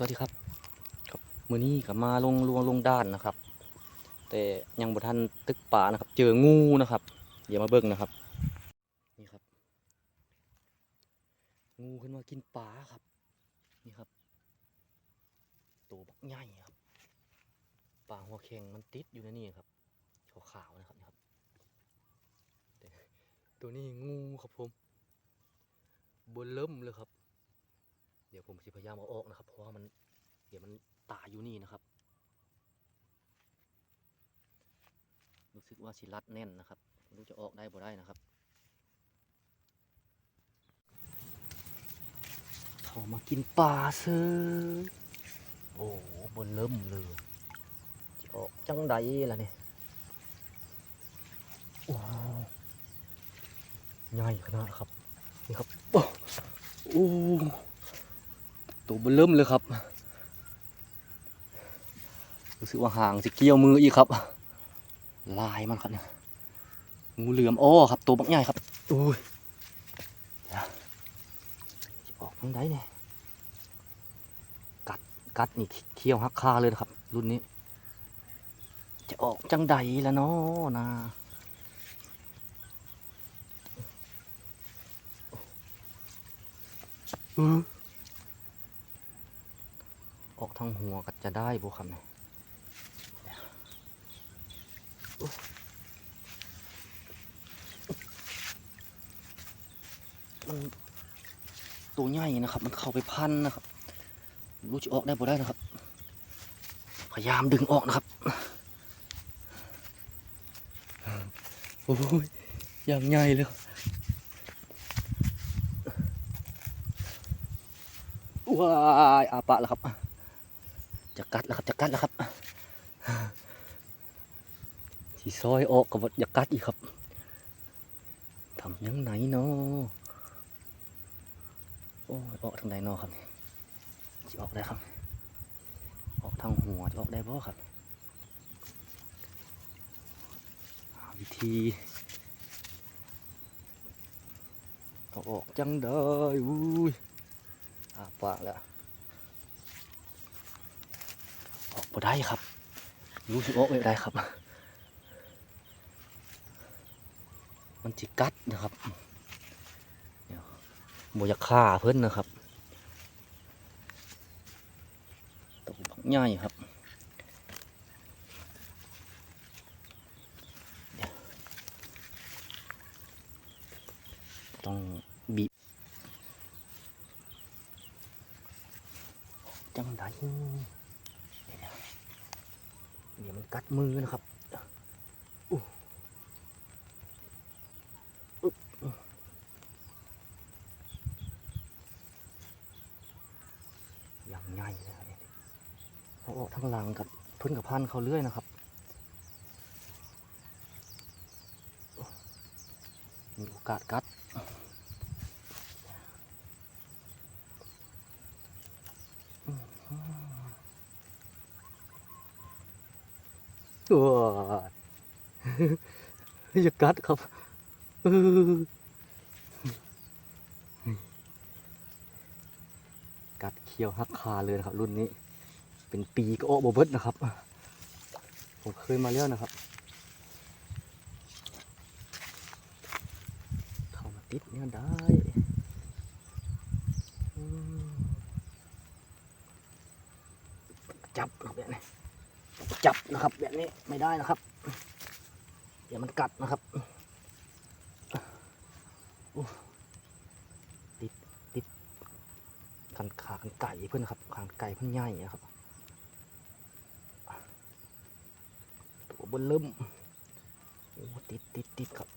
สวัสดีครับครับมือนี้กับมาลงลวงลงด้านนะครับ แต่ยังบ่ทันตึกป่านะครับ เจองูนะครับอย่ามาเบิ่งนะครับนี่ครับ งูขึ้นมากินปลาครับ นี่ครับตัวบักใหญ่ครับปลาหัวแข็งมันติดอยู่ในนี่ครับขาวๆนะครับนี่ครับแต่ตัวนี้งูครับผมบนเริ่มเลยครับ เดี๋ยวผมจะพยายามเอาออกนะครับ เพราะว่ามันเดี๋ยวมันตายอยู่นี่นะครับ รู้สึกว่าสิรัดแน่นนะครับรู้จะออกได้บ่ได้นะครับเขามากินปลาเซยโอ้บนเริ่มเลยจะออกจังใดล่ะเนี่ยโอ้ใหญ่ขนาดครับนี่ครับโอ้ ตัวบนเริ่มเลยครับรู้สึกว่าห่างสิเกี่ยวมืออีกครับ ลายมันครับเนี่ยงูเหลือมอ้อครับ ตัวบักใหญ่ครับอุ้ยเดี๋ยวจะออกทางใดเนี่ยกัดกัดนี่เขี้ยวหักคาเลยนะครับ รุ่นนี้ จะออกจังใดแล้วเนาะนะอือ ออกทางหัวก็จะได้บุครับเนี่ยมันตัวใหญ่นะครับ มันเข้าไปพันนะครับ รู้จะออกได้บ่ได้นะครับ พยายามดึงออกนะครับ โอ้ยอย่างใหญ่เลยว้ายอาปะแล้วครับ จะกัดแล้วครับจะกัดแล้วครับที่ซอยออกกับอยากัดอีกครับทำยังไงเนาะโอ้ยออกทางใดเนอครับจะออกได้ครับ ออกทางหัวจะออกได้บ่ครับวิธีเอาออกจังได้อุ้ยอาปากแล้ว ออก บ่ได้ครับรู้สึกออกไม่ได้ครับ มันจิกัดนะครับบอยากฆ่าเพิ่นนะครับตัวบักใหญ่ครับเดี๋ยวต้องบีบจังไดเดี๋ยวเดี๋ยว มือนะครับอย่างใหญ่เลยเขาออกทั้งหลังกับพิ่นกับพันเขาเรื่อยนะครับมีโอกาสกัดว้ายอย่ากัดครับกัดเคี้ยวหักคาเลยนะครับ รุ่นนี้ เป็นปีก็โอ้บเบิดนะครับ ผมเคยมาแล้วนะครับเข้ามาติดเนี่ยได้อืมจับนะครับแบบนี้จับนะครับแบบนี้ไม่ได้นะครับ เดี๋ยวมันกัดนะครับ ติดติดกันขากันไก่เพื่อนครับขากันไก่เพื่อนใหญ่นะครับตัวบนเริ่มโอ้ติดติดติดครับ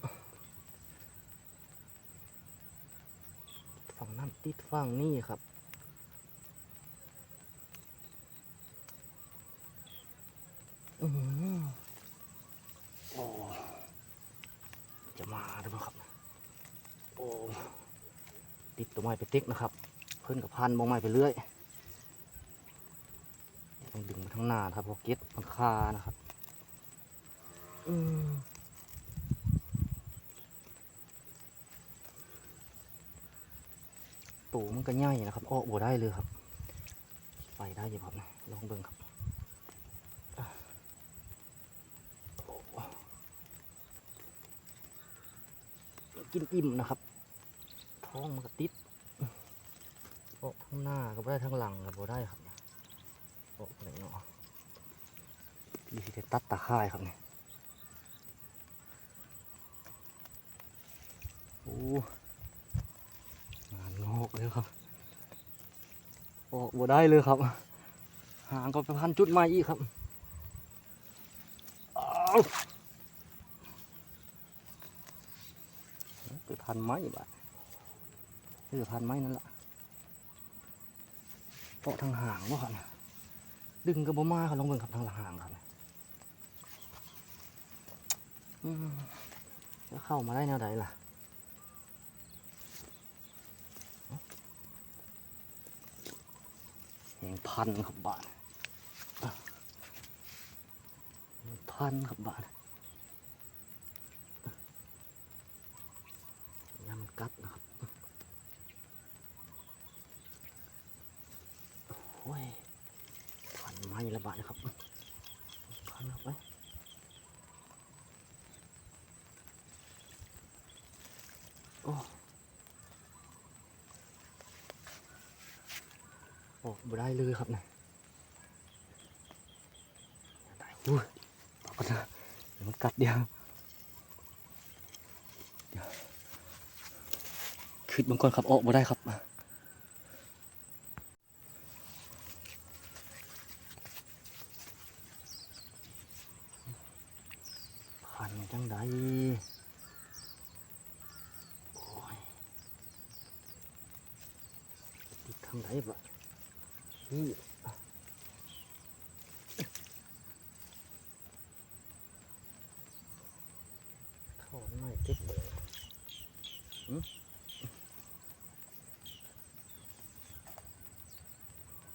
ฝั่งนั้นติดฝั่งนี้ครับอืมโอ้จะมาหรือเปล่าครับโอ้ ติดตัวไม้ไปติ๊กนะครับ เพิ่นกับพันมองไม้ไปเรื่อยต้องดึงมาทั้งหน้านะครับเพราะเก็ตมันคานะครับอืมตูมันก็ใหญ่นะครับออกบ่ได้เลยครับฟไปได้อยังครับลองเบิ่งครับอะโอ้กินอิ่มนะครับ ท้องมันก็ติดโอ้ข้างหน้าก็บ่ได้ทั้งหลังก็บ่ได้ครับโอ้ไหนเนาะดีที่จะตัดตาข่ายครับเนี่ยโอ้งานงอกเลยครับโอ้บ่ได้เลยครับ หางก็ไปพันจุดใหม่อีกครับอ้าวไปพันไม้บ้า ออพันไม้นั่นแหละเปาะทางห่างวะครับดึงกระบมาครับลองเบิ่งครับทางห่างครับจะเข้ามาได้แนวใดล่ะแหงพันครับบ้านพันครับบ้านยามันกัดนะครับโอ้ยพันไม้ละบาทนะครับพันเข้าไปโอ้ ออกบ่ได้เลยครับเนี่ยได้อุ้ยออกก็จะเดี๋ยวมันกัดเดียวเดี๋ยวขึ้นบางคนครับออกบ่ได้ครับพันจังใดโอ้ยติดทาง ไหนบ่นี่เข้าไม่เก็บเลยหืม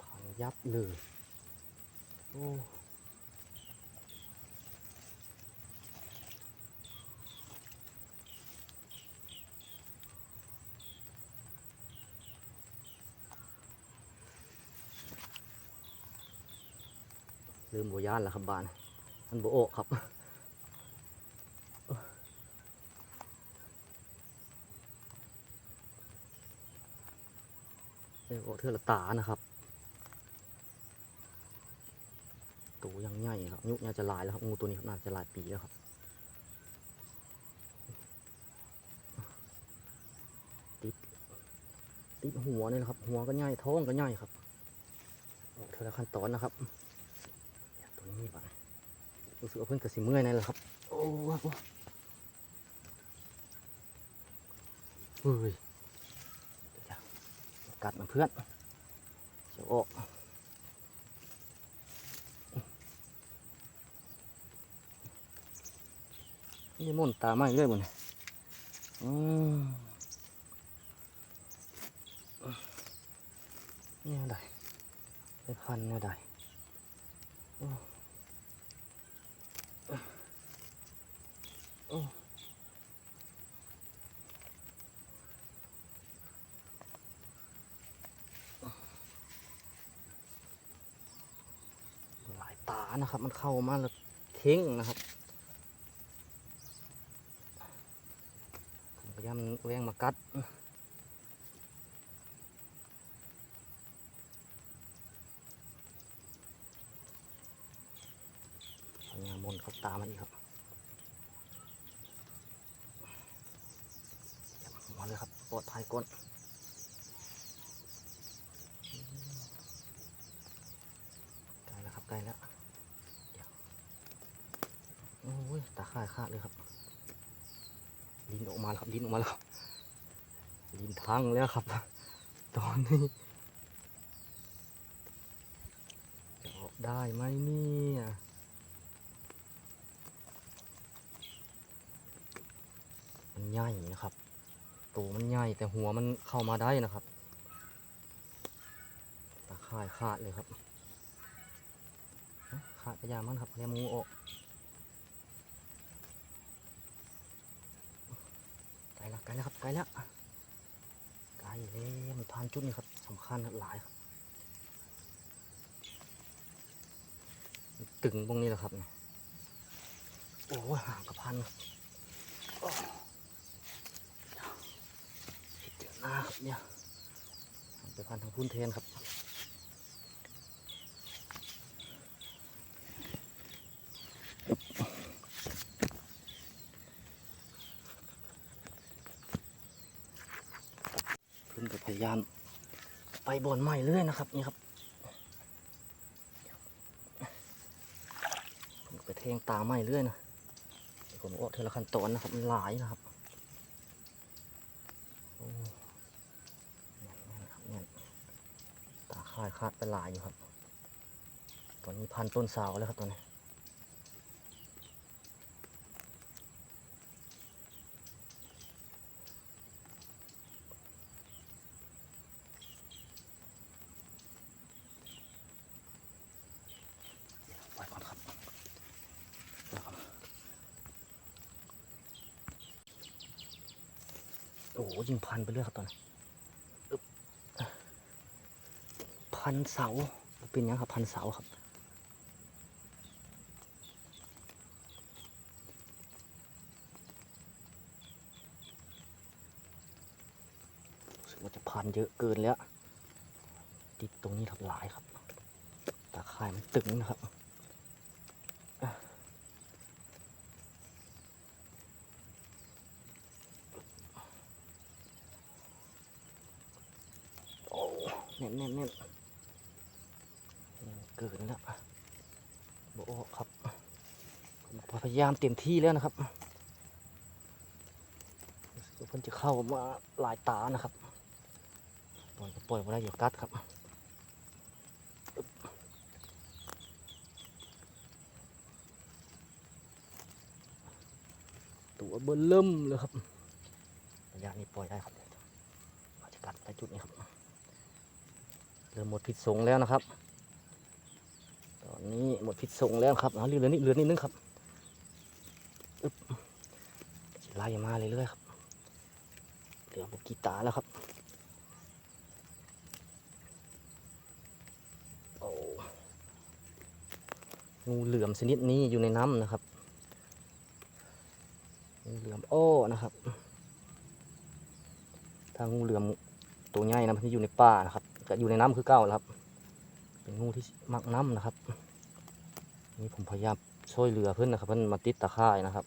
พังยับเลยโอ้ ลืมโบยานแล้วครับบ้านมันโบโอะครับเรียกว่าเทือละตานะครับตัวยังใหญ่ครับยุคน่าจะลายแล้วครับงูตัวนี้ครับน่าจะลายปีแล้วครับติดติดหัวนี่นะครับ หัวก็ใหญ่ท้องก็ใหญ่ครับออเทอละขั้นตอนนะครับอย่างตัวนี้ไป รู้สึกว่าเพิ่นกระสิเมื่อยนั่นแหละครับ โอ้โหเฮ้ยเดี๋ยวๆกัดมันเพื่อนเสียวออกนี่ม่นตาไหมเลยบุญอืมเนี่ยได้ไปพันเนี่ยได้โอ้โอ้ หลายตานะครับ มันเข้ามาแล้วเท้งนะครับพยายามแวงมากัดพยายามมนเขาตามมาอีกครับจับหัว เลยครับ ปลอดภัยก้นใกล้แล้วครับใกล้แล้วโอ้ยตาข่ายขาดเลยครับ ลิ้นออกมาแล้วครับลิ้นออกมาแล้วลิ้นทั้งแล้วครับ ตอนนี้จะออกได้ไหมเนี่ยมันใหญ่นะครับ ตัวมันใหญ่แต่หัวมันเข้ามาได้นะครับ ตาข่ายขาดเลยครับ ขาดกระยามันครับแค่มูออกไกลแล้วไกลแล้วครับไกลแล้วไกลแล้วมันผ่านจุดนี้ครับสำคัญหลายครับ ตึงตรงนี้แหละครับ โอ้ห่างกับพันโอ้เอาครับเนี่ยไปพันทางพุ่นเทนครับพิ่นก็พยายามไปบอนใหม่เรื่อยนะครับนี่ครับไปเทงตาใหม่เรื่อยนะผมออกเทละขั้นตอนนะครับมันหลายนะครับโอ้แน่นแน่นครับแน่น ตาคาดไปหลายอยู่ครับ ตอนนี้พันต้นสาวแล้วครับตอนนี้ไปก่อนครับโอ้ยิงพันไปเรื่อยครับตอนนี้อึ๊บ พันเสาเป็นยังครับพันเสาครับรู้สึกว่าจะพันเยอะเกินแล้ว ติดตรงนี้ทับหลายครับตาข่ายมันตึงนะครับโอ้แน่นแน่นแน่นแน่น เกินแล้วโบออครับผมพยายามเต็มที่แล้วนะครับเพิ่นจะเข้ามาหลายตานะครับ ปล่อยก็ปล่อยมาได้อย่กัดครับตัวเบิ่มเริ่มเลยครับระยะนี้ปล่อยได้ครับเขาจะกัดไปจุดนี้ครับ เริ่มหมดพิษสงแล้วนะครับ นนี้หมดพิษสงแล้วครับเอาเหลือนิดเหลือนิดนึงครับอึ๊บไล่มาเรื่อยๆครับเหลือบุกีตาแล้วครับโอ้งูเหลือมชนิดนี้อยู่ในน้ำนะครับงูเหลือมโอ้นะครับถ้างูเหลือมตัวใหญ่นะมันจะอยู่ในป่านะครับจะอยู่ในน้ำคือเก้าแล้วครับ เป็นงูที่มักน้ำนะครับ นี่ผมพยายามช่วยเหลือเพื่อนนะครับเพื่อนมาติดตะข่ายนะครับ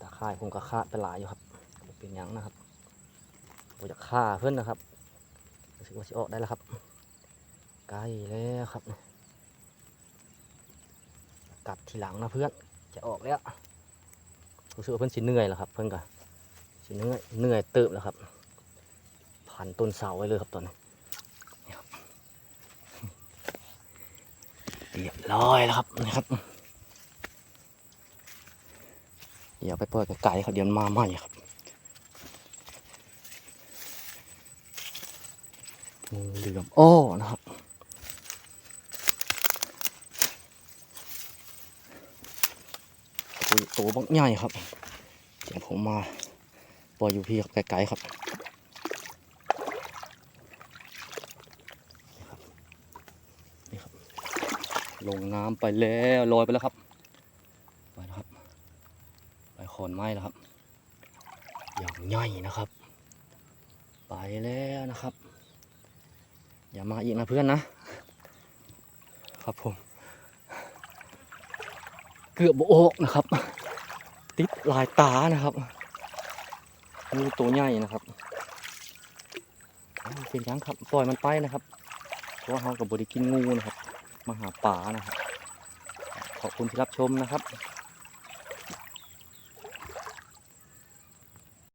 ตะข่ายผมก็ฆ่าไปหลายอยู่ครับเป็นยังนะครับผมจะฆ่าเพื่อนนะครับรู้สึกว่าจะออกได้แล้วครับ ใกล้แล้วครับกัดทีหลังนะเพื่อนจะออกแล้วรู้สึกว่าเพื่อนสิเหนื่อยแล้วครับ เพื่อนก็สิเหนื่อยเหนื่อยเติบแล้วครับพันต้นเสาไว้เลยครับตอนนี้ครับ ร้อยแล้วครับนี่ครับ เดี๋ยวไปเปิดไกลๆครับเดี๋ยวมาใหม่ครับงูเหลือมอ้อนะครับตัวตัวบักใหญ่ครับ เดี๋ยวผมมาปล่อยอยู่พี่ครับไกลๆครับนี่ครับนี่ครับ ลงน้ำไปแล้วลอยไปแล้วครับ ไปแล้วครับ ไปขอนไม้แล้วครับ อย่างใหญ่นะครับ ไปแล้วนะครับ อย่ามาอีกนะเพื่อนนะ ครับผม เกือบโอกนะครับ ติดลายตานะครับงูตัวใหญ่นะครับเป็นยังครับ ปล่อยมันไปนะครับ เพราะว่าเขากับบริกินงูนะครับ มาหาป่านะครับ ขอบคุณที่รับชมนะครับ